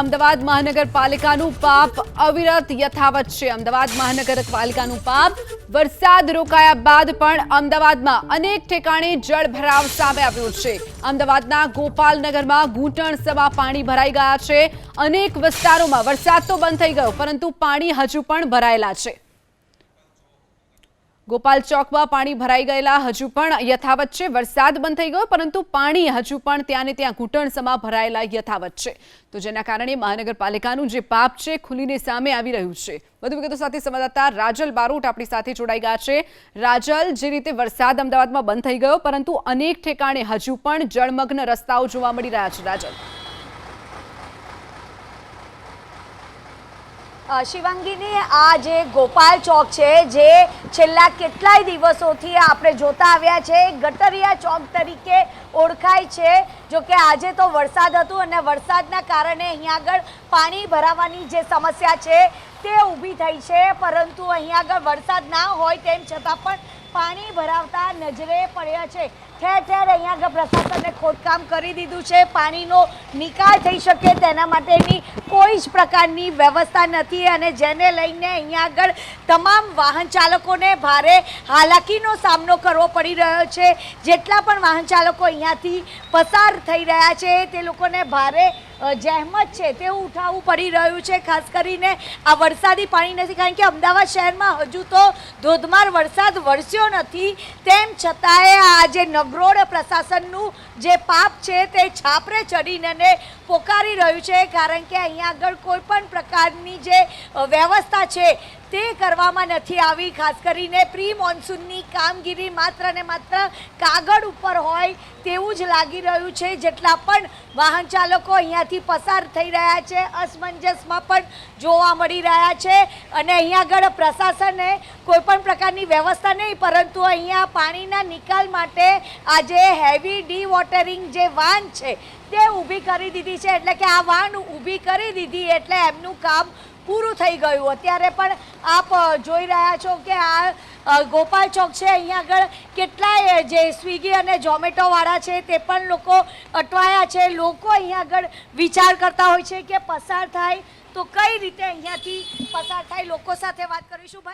અમદાવાદ મહાનગરપાલિકાનું પાપ અવિરત યથાવત છે. અમદાવાદ મહાનગરપાલિકાનું પાપ વરસાદ રોકાયા બાદ પણ અમદાવાદમાં અનેક ઠેકાણે જળભરાવ સામે આવ્યો છે. અમદાવાદના ગોપાલનગરમાં ઘૂંટણ સવા પાણી ભરાઈ ગયા છે. અનેક વિસ્તારોમાં વરસાદ તો બંધ થઈ ગયો, પરંતુ પાણી હજુ પણ ભરાયેલા છે. ગોપાલ ચોકમાં પાણી ભરાઈ ગયેલા હજુ પણ યથાવત છે. વરસાદ બંધ થઈ ગયો, પરંતુ પાણી હજુ પણ ત્યાં ને ત્યાં ઘૂંટણસમાં ભરાયેલા યથાવત છે. તો જેના કારણે મહાનગરપાલિકાનું જે પાપ છે, ખુલીને સામે આવી રહ્યું છે. વધુ વિગતો સાથે સંવાદદાતા રાજલ બારોટ આપણી સાથે જોડાઈ ગયા છે. રાજલ, જે રીતે વરસાદ અમદાવાદમાં બંધ થઈ ગયો, પરંતુ અનેક ઠેકાણે હજુ પણ જળમગ્ન રસ્તાઓ જોવા મળી રહ્યા છે. રાજલ. શિવાંગીની આ જે ગોપાલ ચોક છે, જે છેલ્લા કેટલાય દિવસોથી આપણે જોતા આવ્યા છે, ગટરિયા ચોક તરીકે ઓળખાય છે. જો કે આજે તો વરસાદ હતું અને વરસાદના કારણે અહીંયા આગળ પાણી ભરાવાની જે સમસ્યા છે, તે ઊભી થઈ છે. પરંતુ અહીંયા આગળ વરસાદ ના હોય તેમ છતાં પણ પાણી ભરાવતા નજરે પડ્યા છે. ઠેર ઠેર અહીંયા આગળ પ્રશાસને ખોદકામ કરી દીધું છે. પાણીનો નિકાલ થઈ શકે તેના માટેની કોઈ જ પ્રકારની વ્યવસ્થા નથી અને જેને લઈને અહીંયા આગળ તમામ વાહન ચાલકોને ભારે હાલાકીનો સામનો કરવો પડી રહ્યો છે. જેટલા પણ વાહન ચાલકો અહીંયાથી પસાર થઈ રહ્યા છે, તે લોકોને ભારે જહેમત છે તે ઉઠાવવું પડી રહ્યું છે. ખાસ કરીને આ વરસાદી પાણી નથી, કારણ કે અમદાવાદ શહેરમાં હજુ તો ધોધમાર વરસાદ વરસ્યો નથી. તેમ છતાંય આ જે નગરોળ પ્રશાસનનું જે પાપ છે તે છાપરે ચડીને પોકારી રહ્યું છે. કારણ કે અહીંયા આગળ કોઈ પણ પ્રકારની જે વ્યવસ્થા છે તે કરવામાં નથી આવી. ખાસ કરીને પ્રી મોન્સૂનની કામગીરી માત્ર ને માત્ર કાગળ ઉપર હોય તેવું જ લાગી રહ્યું છે. જેટલા પણ વાહન ચાલકો અહીંયાથી પસાર થઈ રહ્યા છે, અસમંજસમાં પણ જોવા મળી રહ્યા છે અને અહીંયા આગળ પ્રશાસને કોઈ પણ પ્રકારની વ્યવસ્થા નહીં, પરંતુ અહીંયા પાણીના નિકાલ માટે આજે હેવી ડી વોટરિંગ જે વાન છે, તે ઊભી કરી દીધી છે. એટલે કે આ વાન ઊભી કરી દીધી એટલે એમનું કામ પૂરું થઈ ગયું. અત્યારે પણ આપ જોઈ રહ્યા છો કે આ ગોપાલ ચોક છે. અહીંયા આગળ કેટલાય, જે સ્વિગી અને ઝોમેટો વાળા છે તે પણ લોકો અટવાયા છે. લોકો અહીંયા આગળ વિચાર કરતા હોય છે કે પસાર થાય તો કઈ રીતે અહીંયાથી પસાર થાય? લોકો સાથે વાત કરીશું ભાઈ.